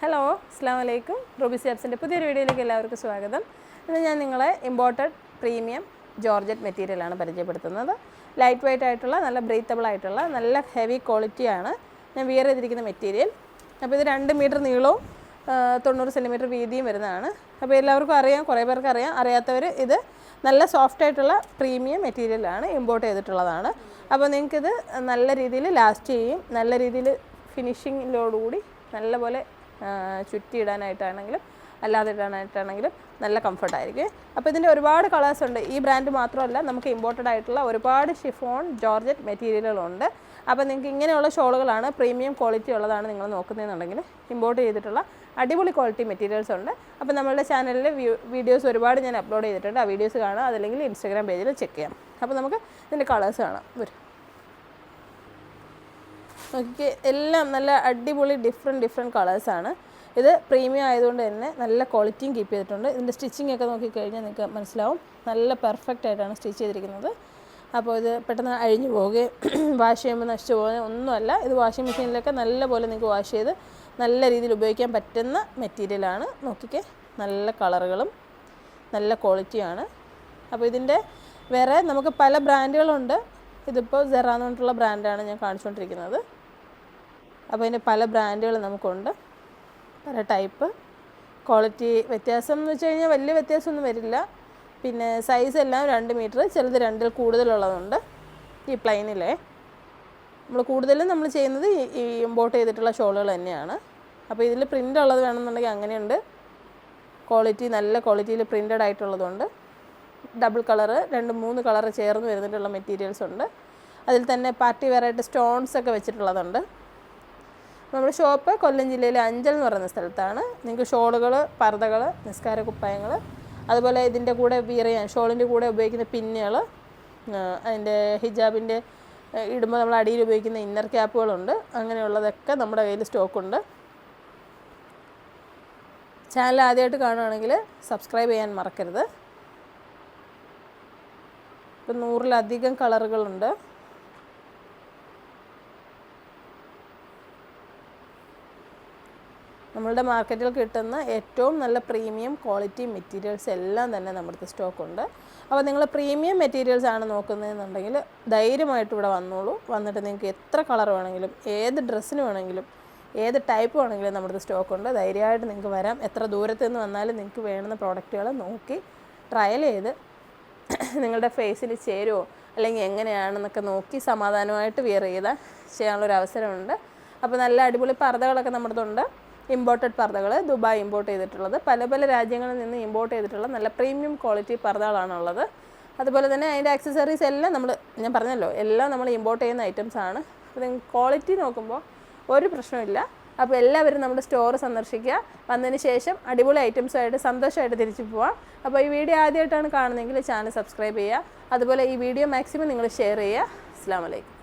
Hello അസ്സാം വലൈക്കും Ruby സാബ്സിന്റെ പുതിയൊരു വീഡിയോയിലേക്ക് എല്ലാവർക്കും സ്വാഗതം. ഇന്ന് ഞാൻ നിങ്ങളെ ഇമ്പോർട്ടഡ് പ്രീമിയം ജോർജറ്റ് മെറ്റീരിയലാണ് പരിചയപ്പെടുത്തുന്നത്. ലൈറ്റ് വെയിറ്റ് ആയിട്ടുള്ള നല്ല ബ്രീത്തബിൾ ആയിട്ടുള്ള നല്ല ഹെവി ക്വാളിറ്റിയാണ് ഞാൻ വിയർ ചെയ്തിരിക്കുന്ന മെറ്റീരിയൽ അപ്പോൾ ഇത് രണ്ട് മീറ്റർ നീളവും തൊണ്ണൂറ് സെന്റിമീറ്റർ വീതിയും വരുന്നതാണ്. അപ്പോൾ എല്ലാവർക്കും അറിയാം കുറേ പേർക്ക് അറിയാം. അറിയാത്തവർ ഇത് നല്ല സോഫ്റ്റ് ആയിട്ടുള്ള പ്രീമിയം മെറ്റീരിയലാണ് ഇമ്പോർട്ട് ചെയ്തിട്ടുള്ളതാണ്. അപ്പോൾ നിങ്ങൾക്കിത് നല്ല രീതിയിൽ ലാസ്റ്റ് ചെയ്യും. നല്ല രീതിയിൽ ഫിനിഷിങ്ങിലോടുകൂടി നല്ലപോലെ ചുറ്റിയിടാനായിട്ടാണെങ്കിലും അല്ലാതെ ഇടാനായിട്ടാണെങ്കിലും നല്ല കംഫർട്ടായിരിക്കും അപ്പോൾ ഇതിന്റെ ഒരുപാട് കളേഴ്സ് ഉണ്ട്. ഈ ബ്രാൻഡ് മാത്രമല്ല നമുക്ക് ഇമ്പോർട്ടഡ് ആയിട്ടുള്ള ഒരുപാട് ഷിഫോൺ ജോർജറ്റ് മെറ്റീരിയലുകളുണ്ട് അപ്പോൾ നിങ്ങൾക്ക് ഇങ്ങനെയുള്ള ഷോളുകളാണ് പ്രീമിയം ക്വാളിറ്റി ഉള്ളതാണ് നിങ്ങൾ നോക്കുന്നതെന്നുണ്ടെങ്കിൽ ഇമ്പോർട്ട് ചെയ്തിട്ടുള്ള അടിപൊളി ക്വാളിറ്റി മെറ്റീരിയൽസ് ഉണ്ട്. അപ്പോൾ നമ്മളുടെ ചാനലിൽ വീഡിയോസ് ഒരുപാട് ഞാൻ അപ്ലോഡ് ചെയ്തിട്ടുണ്ട്. ആ വീഡിയോസ് കാണാം അതല്ലെങ്കിൽ ഇൻസ്റ്റാഗ്രാം പേജിൽ ചെക്ക് ചെയ്യാം. അപ്പോൾ നമുക്ക് ഇതിന്റെ കളേഴ്സ് കാണാം. വരും. നോക്കിക്കേ എല്ലാം നല്ല അടിപൊളി ഡിഫറെന്റ് ഡിഫറെന്റ് കളേഴ്സാണ് ഇത് പ്രീമിയം ആയതുകൊണ്ട് തന്നെ നല്ല ക്വാളിറ്റിയും കീപ്പ് ചെയ്തിട്ടുണ്ട്. ഇതിന്റെ സ്റ്റിച്ചിങ് ഒക്കെ നോക്കിക്കഴിഞ്ഞാൽ നിങ്ങൾക്ക് മനസ്സിലാവും. നല്ല പെർഫെക്റ്റ് ആയിട്ടാണ് സ്റ്റിച്ച് ചെയ്തിരിക്കുന്നത്. അപ്പോൾ ഇത് പെട്ടെന്ന് അഴിഞ്ഞു പോവുകയും വാഷ് ചെയ്യുമ്പോൾ നശിച്ചു പോകുന്ന ഒന്നുമല്ല. ഇത് വാഷിംഗ് മെഷീനിലൊക്കെ നല്ല പോലെ നിങ്ങൾക്ക് വാഷ് ചെയ്ത് നല്ല രീതിയിൽ ഉപയോഗിക്കാൻ പറ്റുന്ന മെറ്റീരിയലാണ് നോക്കിക്കേ നല്ല കളറുകളും നല്ല ക്വാളിറ്റിയാണ് അപ്പോൾ ഇതിന്റെ വേറെ നമുക്ക് പല ബ്രാൻഡുകളുണ്ട് ഇതിപ്പോൾ സെറ പറഞ്ഞിട്ടുള്ള ബ്രാൻഡാണ് ഞാൻ കാണിച്ചുകൊണ്ടിരിക്കുന്നത്. അപ്പോൾ അതിന് പല ബ്രാൻഡുകൾ നമുക്കുണ്ട്. പല ടൈപ്പ് ക്വാളിറ്റി വ്യത്യാസം എന്ന് വെച്ച് കഴിഞ്ഞാൽ വലിയ വ്യത്യാസമൊന്നും വരില്ല. പിന്നെ സൈസ് എല്ലാം രണ്ട് മീറ്റർ ചിലത് രണ്ടിൽ കൂടുതലുള്ളതുണ്ട് ഈ പ്ലെയിനിലെ നമ്മൾ കൂടുതലും നമ്മൾ ചെയ്യുന്നത് ഈ- ഇമ്പോർട്ട് ചെയ്തിട്ടുള്ള ഷോളുകൾ തന്നെയാണ്. അപ്പോൾ ഇതിൽ പ്രിന്റ് ഉള്ളത് വേണമെന്നുണ്ടെങ്കിൽ അങ്ങനെയുണ്ട്. ക്വാളിറ്റി നല്ല ക്വാളിറ്റിയിൽ പ്രിന്റഡ് ആയിട്ടുള്ളതുണ്ട്. ഡബിൾ കളറ് രണ്ട് മൂന്ന് കളറ് ചേർന്ന് വരുന്നിട്ടുള്ള മെറ്റീരിയൽസ് ഉണ്ട്. അതിൽ തന്നെ പാർട്ടി വെറൈറ്റി സ്റ്റോൺസ് ഒക്കെ വെച്ചിട്ടുള്ളതുണ്ട്. നമ്മുടെ ഷോപ്പ് കൊല്ലം ജില്ലയിലെ അഞ്ചൽ എന്ന് പറയുന്ന സ്ഥലത്താണ്. നിങ്ങൾക്ക് ഷോളുകൾ പർദ്ദകൾ നിസ്കാര കുപ്പായങ്ങൾ അതുപോലെ ഇതിന്റെ കൂടെ വിയർ ചെയ്യാൻ ഷോളിന്റെ കൂടെ ഉപയോഗിക്കുന്ന പിന്നുകൾ അതിന്റെ ഹിജാബിന്റെ ഇടുമ്പോൾ നമ്മൾ അടിയിൽ ഉപയോഗിക്കുന്ന ഇന്നർ ക്യാപ്പുകളുണ്ട്. അങ്ങനെയുള്ളതൊക്കെ നമ്മുടെ കയ്യിൽ സ്റ്റോക്കുണ്ട്. ചാനൽ ആദ്യമായിട്ട് കാണുകയാണെങ്കിൽ സബ്സ്ക്രൈബ് ചെയ്യാൻ മറക്കരുത്. ഇപ്പം നൂറിലധികം കളറുകളുണ്ട്. നമ്മളുടെ മാർക്കറ്റിൽ കിട്ടുന്ന ഏറ്റവും നല്ല പ്രീമിയം ക്വാളിറ്റി മെറ്റീരിയൽസ് എല്ലാം തന്നെ നമ്മുടെ സ്റ്റോക്കുണ്ട്. അപ്പോൾ നിങ്ങൾ പ്രീമിയം മെറ്റീരിയൽസ് ആണ് നോക്കുന്നതെന്നുണ്ടെങ്കിൽ ധൈര്യമായിട്ട് ഇവിടെ വന്നോളൂ. വന്നിട്ട് നിങ്ങൾക്ക് എത്ര കളർ വേണമെങ്കിലും ഏത് ഡ്രസ്സിന് വേണമെങ്കിലും ഏത് ടൈപ്പ് വേണമെങ്കിലും നമ്മുടെ സ്റ്റോക്കുണ്ട്. ധൈര്യമായിട്ട് നിങ്ങൾക്ക് വരാം. എത്ര ദൂരത്ത് നിന്ന് വന്നാലും നിങ്ങൾക്ക് വേണ്ടുന്ന പ്രോഡക്റ്റുകൾ നോക്കി ട്രയൽ ചെയ്ത് നിങ്ങളുടെ ഫേസിൽ ചേരുമോ അല്ലെങ്കിൽ എങ്ങനെയാണെന്നൊക്കെ നോക്കി സമാധാനമായിട്ട് വിയർ ചെയ്താൽ ചെയ്യാനുള്ളൊരു അവസരമുണ്ട്. അപ്പോൾ നല്ല അടിപൊളി പർദ്ദകളൊക്കെ നമ്മുടെതുണ്ട് ഇമ്പോർട്ടഡ് പർദ്ദകൾ ദുബായ് ഇമ്പോർട്ട് ചെയ്തിട്ടുള്ളത്. പല പല രാജ്യങ്ങളിൽ നിന്ന് ഇമ്പോർട്ട് ചെയ്തിട്ടുള്ള നല്ല പ്രീമിയം ക്വാളിറ്റി പർദ്ദകളാണുള്ളത്. അതുപോലെ തന്നെ അതിന്റെ ആക്സസറീസ് എല്ലാം നമ്മൾ ഞാൻ പറഞ്ഞല്ലോ എല്ലാം നമ്മൾ ഇമ്പോർട്ട് ചെയ്യുന്ന ഐറ്റംസ് ആണ്. അപ്പോൾ ക്വാളിറ്റി നോക്കുമ്പോൾ ഒരു പ്രശ്നമില്ല അപ്പോൾ എല്ലാവരും നമ്മുടെ സ്റ്റോർ സന്ദർശിക്കുക. വന്നതിന് ശേഷം അടിപൊളി ഐറ്റംസുമായിട്ട് സന്തോഷമായിട്ട് തിരിച്ചു പോവാം. അപ്പോൾ ഈ വീഡിയോ ആദ്യമായിട്ടാണ് കാണുന്നതെങ്കിൽ ചാനൽ സബ്സ്ക്രൈബ് ചെയ്യുക. അതുപോലെ ഈ വീഡിയോ മാക്സിമം നിങ്ങൾ ഷെയർ ചെയ്യുക. അസ്സാം വലൈക്കും